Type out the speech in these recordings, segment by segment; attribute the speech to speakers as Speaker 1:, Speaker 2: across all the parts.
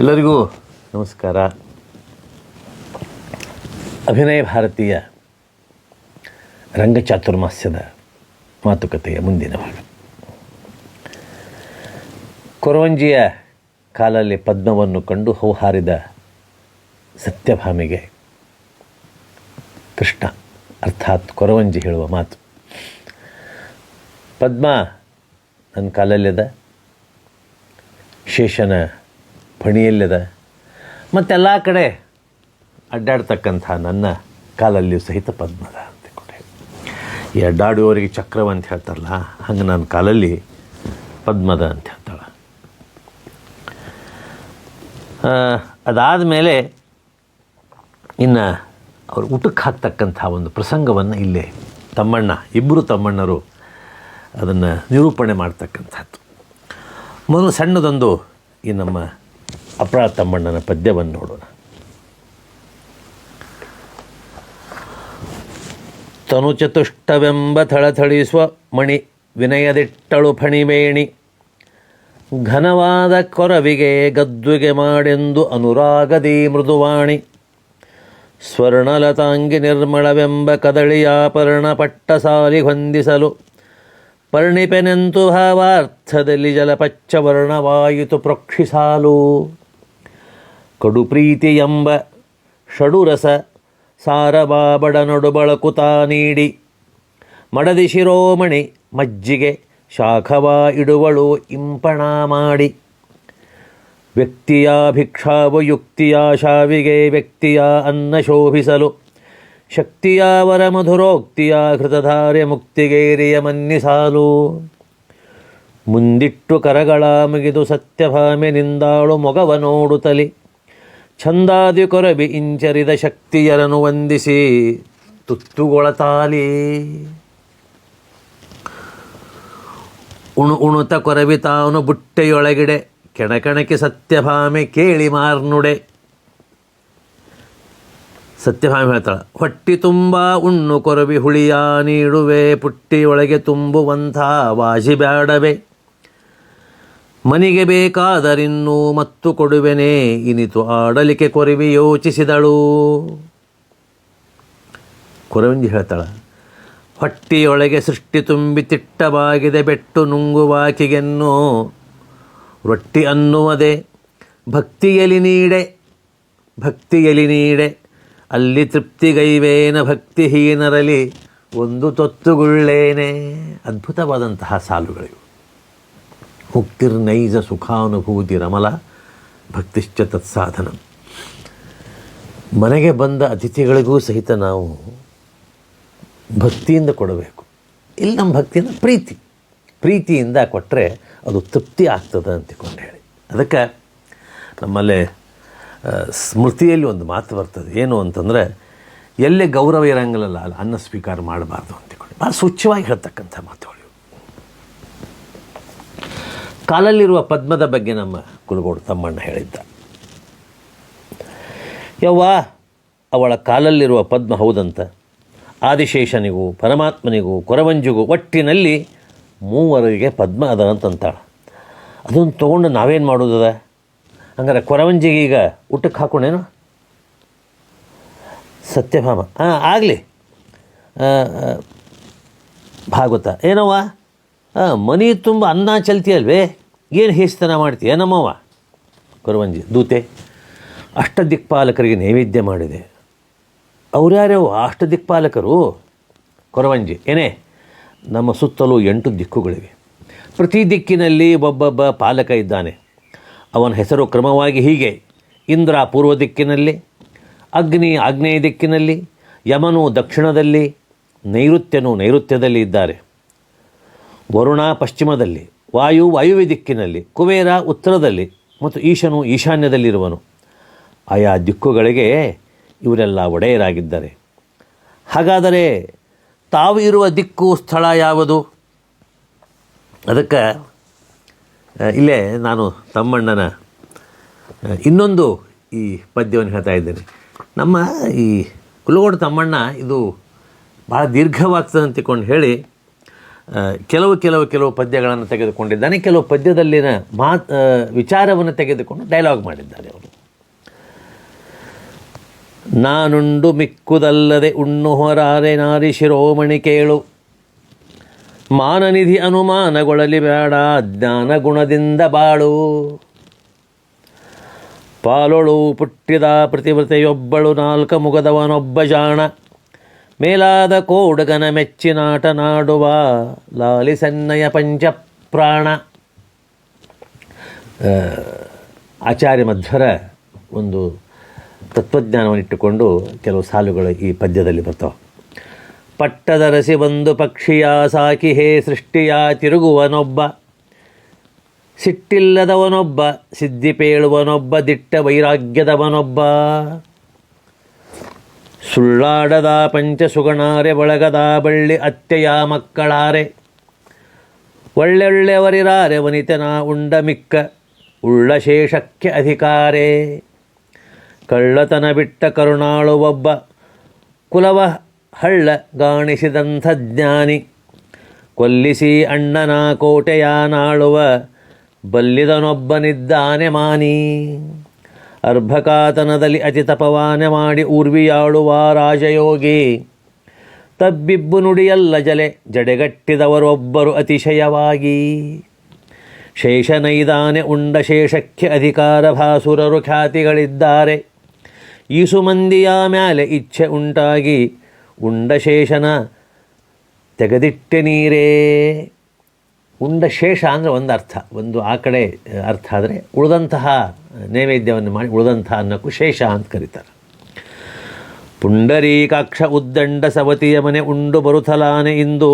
Speaker 1: ಎಲ್ಲರಿಗೂ ನಮಸ್ಕಾರ. ಅಭಿನಯ ಭಾರತೀಯ ರಂಗಚಾತುರ್ಮಾಸ್ಯದ ಮಾತುಕತೆಯ ಮುಂದಿನ ಭಾಗ. ಕೊರವಂಜಿಯ ಕಾಲಲ್ಲಿ ಪದ್ಮವನ್ನು ಕಂಡು ಹೌಹಾರಿದ ಸತ್ಯಭಾಮಿಗೆ ಕೃಷ್ಣ ಅರ್ಥಾತ್ ಕೊರವಂಜಿ ಹೇಳುವ ಮಾತು. ಪದ್ಮ ನನ್ನ ಕಾಲಲ್ಲಿದೆ ಶೇಷನ ಫಣಿಯಲ್ಲಿದೆ ಮತ್ತೆಲ್ಲ ಕಡೆ ಅಡ್ಡಾಡ್ತಕ್ಕಂಥ ನನ್ನ ಕಾಲಲ್ಲಿಯೂ ಸಹಿತ ಪದ್ಮದ ಅಂತ ಕೊಟ್ಟೆ. ಈ ಅಡ್ಡಾಡುವವರಿಗೆ ಚಕ್ರವ ಅಂತ ಹೇಳ್ತಾರಲ್ಲ, ಹಂಗೆ ನನ್ನ ಕಾಲಲ್ಲಿ ಪದ್ಮದ ಅಂತ ಹೇಳ್ತಾಳೆ. ಅದಾದ ಮೇಲೆ ಇನ್ನು ಅವ್ರು ಊಟಕ್ಕೆ ಹಾಕ್ತಕ್ಕಂಥ ಒಂದು ಪ್ರಸಂಗವನ್ನು ಇಲ್ಲೇ ತಮ್ಮಣ್ಣ ಇಬ್ಬರು ತಮ್ಮಣ್ಣರು ಅದನ್ನು ನಿರೂಪಣೆ ಮಾಡ್ತಕ್ಕಂಥದ್ದು. ಮೊದಲು ಸಣ್ಣದೊಂದು ಈ ನಮ್ಮ ಅಪರಾಧ ತಮ್ಮಣ್ಣನ ಪದ್ಯವನ್ನು ನೋಡೋಣ. ತನು ಚತುಷ್ಟವೆಂಬ ಥಳಥಳಿಸುವ ಮಣಿ ವಿನಯದಿಟ್ಟಳು ಫಣಿಮೇಣಿ. ಘನವಾದ ಕೊರವಿಗೆ ಗದ್ದುಗೆ ಮಾಡೆಂದು ಅನುರಾಗದಿ ಮೃದುವಾಣಿ. ಸ್ವರ್ಣಲತಾಂಗಿ ನಿರ್ಮಳವೆಂಬ ಕದಳಿಯಾಪರ್ಣ ಪಟ್ಟ ಸಾರಿ ಹೊಂದಿಸಲು ಪರ್ಣಿಪೆನೆಂತು ಭಾವಾರ್ಥದಲ್ಲಿ ಜಲಪಚ್ಚವರ್ಣವಾಯಿತು ಪ್ರೋಕ್ಷಿಸಾಲು. ಕಡು ಪ್ರೀತಿ ಎಂಬ ಷಡುರಸ ಸಾರಬಾಬಡ ನೀಡಿ. ಮಡದಿ ಶಿರೋಮಣಿ ಮಜ್ಜಿಗೆ ಶಾಖವ ಇಡುವಳು ಇಂಪಣ ಮಾಡಿ. ವ್ಯಕ್ತಿಯ ಭಿಕ್ಷಾವು ಯುಕ್ತಿಯ ಶಾವಿಗೆ ವ್ಯಕ್ತಿಯ ಅನ್ನ ಶೋಭಿಸಲು. ಶಕ್ತಿಯ ವರ ಮಧುರೋಕ್ತಿಯ ಕೃತಧಾರ್ಯ ಮುಕ್ತಿಗೇರಿಯ ಮನ್ನಿಸಾಲು. ಮುಂದಿಟ್ಟು ಕರಗಳ ಮುಗಿದು ಸತ್ಯಭಾಮೆ ನಿಂದಾಳು ಮೊಗವ ನೋಡುತ್ತಲಿ ಛಂದಾದಿ ಕೊರಬಿ ಇಂಚರಿದ ಶಕ್ತಿಯರನು ವಂದಿಸಿ ತುತ್ತುಗೊಳತಾಲಿ ಉಣು ಉಣುತ ಕೊರಬಿ ತಾನು ಬುಟ್ಟೆಯೊಳಗಿಡೆ ಕೆಣಕಣಕ್ಕೆ ಸತ್ಯಭಾಮೆ ಕೇಳಿ ಮಾರ್ನುಡೆ. ಸತ್ಯಭಾಮೆ ಹೇಳ್ತಾಳೆ, ಹೊಟ್ಟಿ ತುಂಬ ಉಣ್ಣು, ಕೊರವಿ ಹುಳಿಯ ನೀಡುವೆ ಪುಟ್ಟಿಯೊಳಗೆ ತುಂಬುವಂಥ ವಾಜಿ ಬ್ಯಾಡವೆ. ಮನಿಗೆ ಬೇಕಾದರಿನ್ನೂ ಮತ್ತು ಕೊಡುವೆನೆ, ಇನಿತು ಆಡಲಿಕೆ ಕೊರವಿ ಯೋಚಿಸಿದಳು. ಕೊರವಿಂದಿ ಹೇಳ್ತಾಳೆ, ಹೊಟ್ಟಿಯೊಳಗೆ ಸೃಷ್ಟಿ ತುಂಬಿ ತಿಟ್ಟವಾಗಿದೆ ಬೆಟ್ಟು ನುಂಗುವಾಕಿಗೆನ್ನು ರೊಟ್ಟಿ ಅನ್ನುವುದೇ, ಭಕ್ತಿಯಲಿ ನೀಡೆ ಭಕ್ತಿಯಲಿ ನೀಡೆ ಅಲ್ಲಿ ತೃಪ್ತಿಗೈವೇನ ಭಕ್ತಿಹೀನರಲಿ ಒಂದು ತೊತ್ತುಗುಳ್ಳೇನೆ. ಅದ್ಭುತವಾದಂತಹ ಸಾಲುಗಳಿವು. ಮುಕ್ತಿರ್ನೈಜ ಸುಖಾನುಭೂತಿ ರಮಲ, ಭಕ್ತಿಶ್ಚ ತತ್ಸಾಧನ. ಮನೆಗೆ ಬಂದ ಅತಿಥಿಗಳಿಗೂ ಸಹಿತ ನಾವು ಭಕ್ತಿಯಿಂದ ಕೊಡಬೇಕು. ಇಲ್ಲಿ ನಮ್ಮ ಭಕ್ತಿಯಿಂದ ಪ್ರೀತಿ. ಪ್ರೀತಿಯಿಂದ ಕೊಟ್ಟರೆ ಅದು ತೃಪ್ತಿ ಆಗ್ತದೆ ಅಂತಕೊಂಡು ಹೇಳಿ. ಅದಕ್ಕೆ ನಮ್ಮಲ್ಲಿ ಸ್ಮೃತಿಯಲ್ಲಿ ಒಂದು ಮಾತು ಬರ್ತದೆ. ಏನು ಅಂತಂದರೆ, ಎಲ್ಲೇ ಗೌರವ ಇರಂಗಿಲ್ಲಲ್ಲ, ಅಲ್ಲ ಅನ್ನ ಸ್ವೀಕಾರ ಮಾಡಬಾರ್ದು ಅಂತಕೊಂಡು ಭಾಳ ಸ್ವಚ್ಛವಾಗಿ ಹೇಳ್ತಕ್ಕಂಥ ಮಾತುಗಳು. ಕಾಲಲ್ಲಿರುವ ಪದ್ಮದ ಬಗ್ಗೆ ನಮ್ಮ ಕುಲಗೋಡು ತಮ್ಮಣ್ಣ ಹೇಳಿದ್ದ. ಯವ್ವ, ಅವಳ ಕಾಲಲ್ಲಿರುವ ಪದ್ಮ ಹೌದಂತ? ಆದಿಶೇಷನಿಗೂ, ಪರಮಾತ್ಮನಿಗೂ, ಕೊರವಂಜಿಗೂ ಒಟ್ಟಿನಲ್ಲಿ ಮೂವರಿಗೆ ಪದ್ಮ ಅದ ಅಂತಂತಾಳೆ ಅದನ್ನು ತೊಗೊಂಡು ನಾವೇನು ಮಾಡೋದದ? ಹಂಗಾರೆ ಕೊರವಂಜಿಗೆ ಈಗ ಊಟಕ್ಕೆ ಹಾಕೊಂಡೇನು? ಸತ್ಯಭಾಮ. ಹಾಂ, ಆಗಲಿ. ಭಾಗವತ. ಏನವ್ವ? ಮನೆ ತುಂಬ ಅನ್ನ ಚಲ್ತಿಯಲ್ವೇ ಏನು ಹೇಸ್ತನ ಮಾಡ್ತೀಯ ನಮ್ಮವ್ವ ಕೊರವಂಜಿ, ದೂತೆ. ಅಷ್ಟ ದಿಕ್ಪಾಲಕರಿಗೆ ನೈವೇದ್ಯ ಮಾಡಿದೆ. ಅವ್ರ್ಯಾರ್ಯಾವ ಅಷ್ಟ ದಿಕ್ಪಾಲಕರು ಕೊರವಂಜಿ, ಏನೇ? ನಮ್ಮ ಸುತ್ತಲೂ ಎಂಟು ದಿಕ್ಕುಗಳಿವೆ. ಪ್ರತಿ ದಿಕ್ಕಿನಲ್ಲಿ ಒಬ್ಬೊಬ್ಬ ಪಾಲಕ ಇದ್ದಾನೆ. ಅವನ ಹೆಸರು ಕ್ರಮವಾಗಿ ಹೀಗೆ. ಇಂದ್ರ ಪೂರ್ವ ದಿಕ್ಕಿನಲ್ಲಿ, ಅಗ್ನಿ ಆಗ್ನೇಯ ದಿಕ್ಕಿನಲ್ಲಿ, ಯಮನು ದಕ್ಷಿಣದಲ್ಲಿ, ನೈಋತ್ಯನು ನೈಋತ್ಯದಲ್ಲಿ ಇದ್ದಾರೆ. ವರುಣ ಪಶ್ಚಿಮದಲ್ಲಿ, ವಾಯು ವಾಯುವ್ಯ ದಿಕ್ಕಿನಲ್ಲಿ, ಕುಬೇರ ಉತ್ತರದಲ್ಲಿ ಮತ್ತು ಈಶನು ಈಶಾನ್ಯದಲ್ಲಿರುವನು. ಆಯಾ ದಿಕ್ಕುಗಳಿಗೆ ಇವರೆಲ್ಲ ಒಡೆಯರಾಗಿದ್ದಾರೆ. ಹಾಗಾದರೆ ತಾವು ಇರುವ ದಿಕ್ಕು ಸ್ಥಳ ಯಾವುದು? ಅದಕ್ಕೆ ಇಲ್ಲೇ ನಾನು ತಮ್ಮಣ್ಣನ ಇನ್ನೊಂದು ಈ ಪದ್ಯವನ್ನು ಹೇಳ್ತಾ ಇದ್ದೇನೆ. ನಮ್ಮ ಈ ಕುಲಗೋಡ ತಮ್ಮಣ್ಣ ಇದು ಭಾಳ ದೀರ್ಘವಾಗ್ತದೆ ಅಂತಕೊಂಡು ಹೇಳಿ ಕೆಲವು ಕೆಲವು ಕೆಲವು ಪದ್ಯಗಳನ್ನು ತೆಗೆದುಕೊಂಡಿದ್ದಾನೆ. ಕೆಲವು ಪದ್ಯದಲ್ಲಿನ ಮಾ ವಿಚಾರವನ್ನು ತೆಗೆದುಕೊಂಡು ಡೈಲಾಗ್ ಮಾಡಿದ್ದಾರೆ ಅವರು. ನಾನುಂಡು ಮಿಕ್ಕುದಲ್ಲದೆ ಉಣ್ಣು ಹೊರಾರೆ ನಾರಿ ಶಿರೋಮಣಿ ಕೇಳು. ಮಾನನಿಧಿ ಅನುಮಾನಗೊಳಲಿ ಬೇಡ, ಜ್ಞಾನ ಗುಣದಿಂದ ಬಾಳು. ಪಾಲೊಳು ಪುಟ್ಟಿದ ಪ್ರತಿಭತೆಯೊಬ್ಬಳು ನಾಲ್ಕ ಮುಗದವನೊಬ್ಬ ಜಾಣ. ಮೇಲಾದ ಕೋಡಗನ ಮೆಚ್ಚಿನಾಟ ನಾಡುವ ಲಾಲಿಸನ್ನಯ ಪಂಚಪ್ರಾಣ. ಆಚಾರ್ಯ ಮಧ್ವರ ಒಂದು ತತ್ವಜ್ಞಾನವನ್ನಿಟ್ಟುಕೊಂಡು ಕೆಲವು ಸಾಲುಗಳು ಈ ಪದ್ಯದಲ್ಲಿ ಬರ್ತಾವೆ. ಪಟ್ಟದರಸಿ ಬಂದು ಪಕ್ಷಿಯ ಸಾಕಿ ಹೇ ಸೃಷ್ಟಿಯ ತಿರುಗುವನೊಬ್ಬ. ಸಿಟ್ಟಿಲ್ಲದವನೊಬ್ಬ ಸಿದ್ಧಿಪೇಳುವನೊಬ್ಬ ದಿಟ್ಟ ವೈರಾಗ್ಯದವನೊಬ್ಬ. ಸುಳ್ಳಾಡದ ಪಂಚಸುಗಣಾರೆ, ಬಳಗದ ಬಳ್ಳಿ ಅತ್ತೆಯ ಮಕ್ಕಳಾರೆ. ಒಳ್ಳೆಯೊಳ್ಳೆಯವರಿರಾರೆ ವನಿತನ ಉಂಡ ಮಿಕ್ಕ ಉಳ್ಳ ಶೇಷಕ್ಕೆ ಅಧಿಕಾರೇ. ಕಳ್ಳತನ ಬಿಟ್ಟ ಕರುಣಾಳು ಕುಲವ ಹಳ್ಳ ಜ್ಞಾನಿ ಕೊಲ್ಲಿಸಿ ಅಣ್ಣನ ಕೋಟೆಯ ನಾಳುವ ಬಲ್ಲಿದನೊಬ್ಬನಿದ್ದಾನೆ ಮಾನಿ. ಅರ್ಭಕಾತನದಲ್ಲಿ ಅತಿ ತಪವಾನೆ ಮಾಡಿ ಊರ್ವಿಯಾಳುವ ರಾಜಯೋಗಿ. ತಬ್ಬಿಬ್ಬು ನುಡಿಯಲ್ಲ ಜಲೆ, ಜಡೆಗಟ್ಟಿದವರೊಬ್ಬರು ಅತಿಶಯವಾಗಿ. ಶೇಷನೈದಾನೆ ಉಂಡ ಶೇಷಕ್ಕೆ ಅಧಿಕಾರ ಭಾಸುರರು ಖ್ಯಾತಿಗಳಿದ್ದಾರೆ. ಈಸು ಮಂದಿಯ ಮ್ಯಾಲೆ ಇಚ್ಛೆ ಉಂಟಾಗಿ ಉಂಡ ಶೇಷನ ತೆಗೆದಿಟ್ಟೆ ನೀರೇ. ಉಂಡ ಶೇಷ ಅಂದರೆ ಒಂದು ಅರ್ಥ, ಒಂದು ಆ ಕಡೆ ಅರ್ಥ ಆದರೆ ಉಳಿದಂತಹ ನೈವೇದ್ಯವನ್ನು ಮಾಡಿ ಉಳಿದಂತಹ ಅನ್ನಕ್ಕೂ ಶೇಷ ಅಂತ ಕರೀತಾರೆ. ಪುಂಡರೀಕಾಕ್ಷ ಉದ್ದಂಡ ಸವತಿಯ ಮನೆ ಉಂಡು ಬರುತ್ತಲಾನೆ ಇಂದು.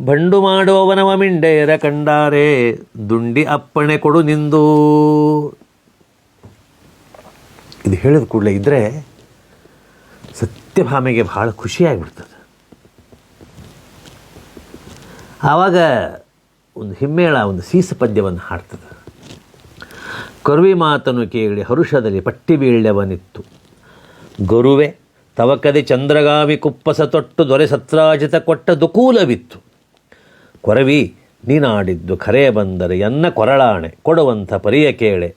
Speaker 1: ಬಂಡು ಮಾಡುವವನವ ಮಿಂಡೇರ ಕಂಡಾರೆ, ದುಂಡಿ ಅಪ್ಪಣೆ ಕೊಡು ನಿಂದು. ಇದು ಹೇಳಿದ ಕೂಡಲೇ ಇದ್ದರೆ ಸತ್ಯಭಾಮೆಗೆ ಬಹಳ ಖುಷಿಯಾಗಿಬಿಡ್ತದೆ ಆವಾಗ ಒಂದು ಹಿಮ್ಮೇಳ, ಒಂದು ಸೀಸ ಪದ್ಯವನ್ನು ಹಾಡ್ತದೆ. ಕರುವಿ ಮಾತನ್ನು ಕೇಳಿ ಹರುಷದಲ್ಲಿ ಪಟ್ಟಿ ಬೀಳ್ಯವನಿತ್ತು. ಗುರುವೆ ತವಕದೆ ಚಂದ್ರಗಾವಿ ಕುಪ್ಪಸ ತೊಟ್ಟು ದೊರೆ ಸತ್ರಾಜಿತ ಕೊಟ್ಟ ದುಕೂಲವಿತ್ತು. ಕೊರವಿ, ನೀನಾಡಿದ್ದು ಖರೆ ಬಂದರೆ ಎನ್ನ ಕೊರಳಾಣೆ, ಕೊಡುವಂಥ ಪರಿಯ ಕೇಳೆ.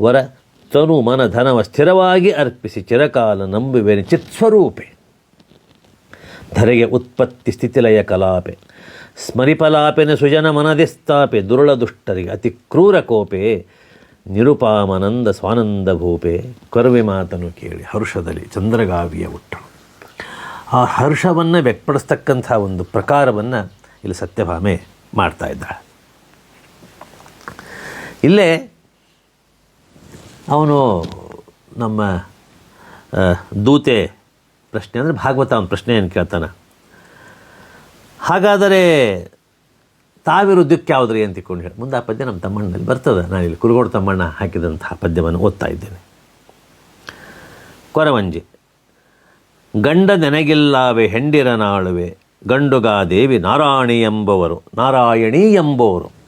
Speaker 1: ವರ ತನು ಮನ ಧನವ ಸ್ಥಿರವಾಗಿ ಅರ್ಪಿಸಿ ಚಿರಕಾಲ ಚಿತ್ ಚಿತ್ಸ್ವರೂಪೆ. ಧರೆಗೆ ಉತ್ಪತ್ತಿ ಸ್ಥಿತಿಲಯ ಕಲಾಪೆ. ಸ್ಮರಿಪಲಾಪೆನ ಸುಜನ ಮನದಿ ಸ್ಥಾಪೆ. ದುರುಳ ದುಷ್ಟರಿಗೆ ಅತಿ ಕ್ರೂರ ಕೋಪೆ. ನಿರುಪಾಮನಂದ ಸ್ವಾನಂದ ಭೂಪೆ. ಕರುವೆ ಮಾತನ್ನು ಕೇಳಿ ಹರ್ಷದಲ್ಲಿ ಚಂದ್ರಗಾವಿಯ ಹುಟ್ಟಳು ಆ ಹರ್ಷವನ್ನು ವ್ಯಕ್ತಪಡಿಸ್ತಕ್ಕಂಥ ಒಂದು ಪ್ರಕಾರವನ್ನು ಇಲ್ಲಿ ಸತ್ಯಭಾಮೆ ಮಾಡ್ತಾ ಇದ್ದಾಳೆ. ಇಲ್ಲೇ ಅವನು ನಮ್ಮ ದೂತೆ ಪ್ರಶ್ನೆ ಅಂದರೆ ಭಾಗವತ ಅವನ ಪ್ರಶ್ನೆಯನ್ನು ಕೇಳ್ತಾನೆ? ಹಾಗಾದರೆ ತಾವಿರುವುದಕ್ಕೆ ಯಾವುದ್ರಿ ಅಂತ ತಿಳ್ಕೊಂಡು ಹೇಳಿ. ಮುಂದೆ ಆ ಪದ್ಯ ನಮ್ಮ ತಮ್ಮಣ್ಣಲ್ಲಿ ಬರ್ತದೆ. ನಾನು ಇಲ್ಲಿ ಕುರುಗೋಡು ತಮ್ಮಣ್ಣ ಹಾಕಿದಂತಹ ಪದ್ಯವನ್ನು ಓದ್ತಾ ಇದ್ದೇನೆ. ಕೊರವಂಜಿ, ಗಂಡ ನೆನಗಿಲ್ಲವೆ ಹೆಂಡಿರ ನಾಳುವೆ ದೇವಿ ನಾರಾಯಣಿ ಎಂಬವರು, ನಾರಾಯಣಿ ಎಂಬುವರು.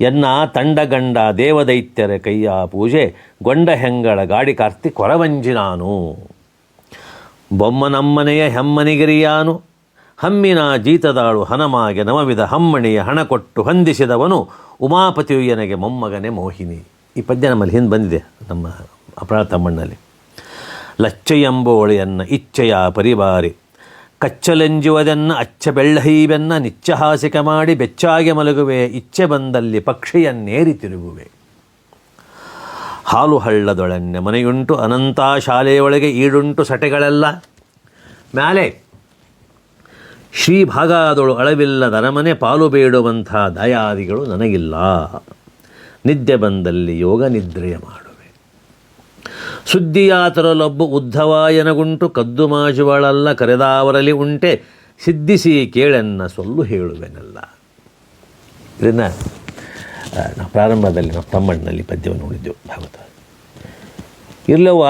Speaker 1: ಎನ್ನ ತಂಡ ಗಂಡ ದೇವದೈತ್ಯರ ಕೈಯ ಪೂಜೆ, ಗೊಂಡ ಹೆಂಗಳ ಗಾಡಿ ಕಾರ್ತಿ ಕೊರವಂಜಿ ನಾನು. ಬೊಮ್ಮನಮ್ಮನೆಯ ಹೆಮ್ಮನಿಗಿರಿಯಾನು, ಹಮ್ಮಿನ ಜೀತದಾಳು ಹನಮಾಗೆ ನಮವಿದ ಹಮ್ಮಣಿಯ ಹಣ ಕೊಟ್ಟು ಹೊಂದಿಸಿದವನು ಉಮಾಪತಿಯನಗೆ ಮೊಮ್ಮಗನೇ ಮೋಹಿನಿ. ಈ ಪದ್ಯ ನಮ್ಮಲ್ಲಿ ಹಿಂದೆ ಬಂದಿದೆ, ನಮ್ಮ ಅಪರಾಧ ತಮ್ಮಣ್ಣಲ್ಲಿ. ಲಚ್ಚೆಯಂಬೋಳೆಯನ್ನ ಇಚ್ಛೆಯ ಪರಿವಾರಿ. ಕಚ್ಚಲೆಂಜುವುದನ್ನ ಅಚ್ಚ ಬೆಳ್ಳಹೀವೆನ್ನ ನಿಚ್ಚಹಾಸಿಕ ಮಾಡಿ ಬೆಚ್ಚಾಗಿ ಮಲಗುವೆ ಇಚ್ಛೆ ಬಂದಲ್ಲಿ ಪಕ್ಷಿಯನ್ನೇರಿ ತಿರುಗುವೆ. ಹಾಲು ಹಳ್ಳದೊಳನ್ನೆ ಮನೆಯುಂಟು, ಅನಂತ ಶಾಲೆಯೊಳಗೆ ಈಡುಂಟು ಸಟೆಗಳೆಲ್ಲ. ಮ್ಯಾಲೆ ಶ್ರೀ ಭಾಗಾದೊಳು ಅಳವಿಲ್ಲದ ಅರಮನೆ ಪಾಲು ಬೇಡುವಂಥ ದಯಾದಿಗಳು ನನಗಿಲ್ಲ. ನಿದ್ದೆ ಬಂದಲ್ಲಿ ಯೋಗ ನಿದ್ರೆಯ ಮಾಡುವೆ ಸುದ್ದಿಯಾತರಲೊಬ್ಬ ಉದ್ಧವಾಯನಗುಂಟು ಕದ್ದು ಮಾಜುವಳಲ್ಲ ಕರೆದಾವರಲಿ ಉಂಟೆ, ಸಿದ್ಧಿಸಿ ಕೇಳೆನ್ನ ಸೊಲ್ಲು ಹೇಳುವೆನಲ್ಲ. ಇದನ್ನು ನಾವು ಪ್ರಾರಂಭದಲ್ಲಿ ನಾವು ತಮ್ಮಣ್ಣನಲ್ಲಿ ಪದ್ಯವನ್ನು ನೋಡಿದ್ದೆವು, ಭಾಗವತ. ಇರ್ಲವ್ವ,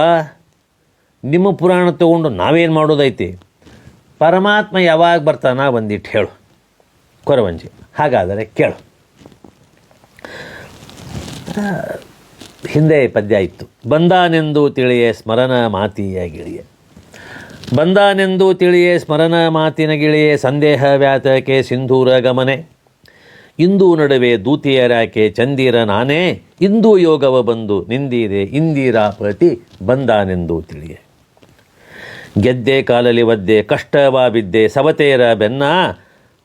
Speaker 1: ನಿಮ್ಮ ಪುರಾಣ ತಗೊಂಡು ನಾವೇನು ಮಾಡೋದೈತಿ? ಪರಮಾತ್ಮ ಯಾವಾಗ ಬರ್ತಾನ ಬಂದಿಟ್ಟು ಹೇಳು. ಕೊರವಂಜಿ, ಹಾಗಾದರೆ ಕೇಳು. ಹಿಂದೆ ಪದ್ಯ ಇತ್ತು. ಬಂದಾನೆಂದು ತಿಳಿಯೇ ಸ್ಮರಣ ಮಾತಿಯ ಗಿಳಿಯ. ಬಂದಾನೆಂದು ತಿಳಿಯೇ ಸ್ಮರಣ ಮಾತಿನ ಗಿಳಿಯೇ ಸಂದೇಹ ವ್ಯಾತಕೆ ಸಿಂಧೂರ ಗಮನೆ. ಇಂದು ನಡುವೆ ದೂತಿಯರಾಕೆ ಚಂದಿರ ನಾನೇ. ಇಂದು ಯೋಗವ ಬಂದು ನಿಂದೀದೆ ಇಂದಿರಾ ಪ್ರತಿ ಬಂದಾನೆಂದು ತಿಳಿಯೆ. ಗೆದ್ದೆ ಕಾಲಲಿ ಒದ್ದೆ ಕಷ್ಟವಾ ಬಿದ್ದೆ ಸವತೇರ ಬೆನ್ನ.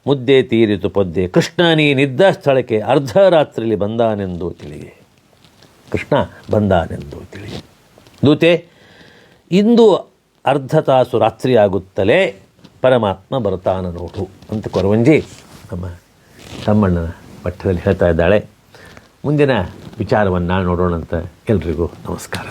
Speaker 1: ಮುದ್ದೆ ತೀರಿತು ಪದ್ದೆ ಕೃಷ್ಣ ನೀನಿದ್ದ ಸ್ಥಳಕ್ಕೆ ಅರ್ಧರಾತ್ರಿಲಿ ಬಂದಾನೆಂದು ತಿಳಿಯೆ. ಕೃಷ್ಣ ಬಂದಾನೆಂದು ತಿಳಿ ದೂತೆ, ಇಂದು ಅರ್ಧ ತಾಸು ರಾತ್ರಿ ಆಗುತ್ತಲೇ ಪರಮಾತ್ಮ ಬರ್ತಾನ ನೋಡು ಅಂತ ಕೊರವಂಜಿ ನಮ್ಮ ತಮ್ಮಣ್ಣನ ಮಠದಲ್ಲಿ ಹೇಳ್ತಾ ಇದ್ದಾಳೆ. ಮುಂದಿನ ವಿಚಾರವನ್ನು ನೋಡೋಣ ಅಂತ ಎಲ್ರಿಗೂ ನಮಸ್ಕಾರ.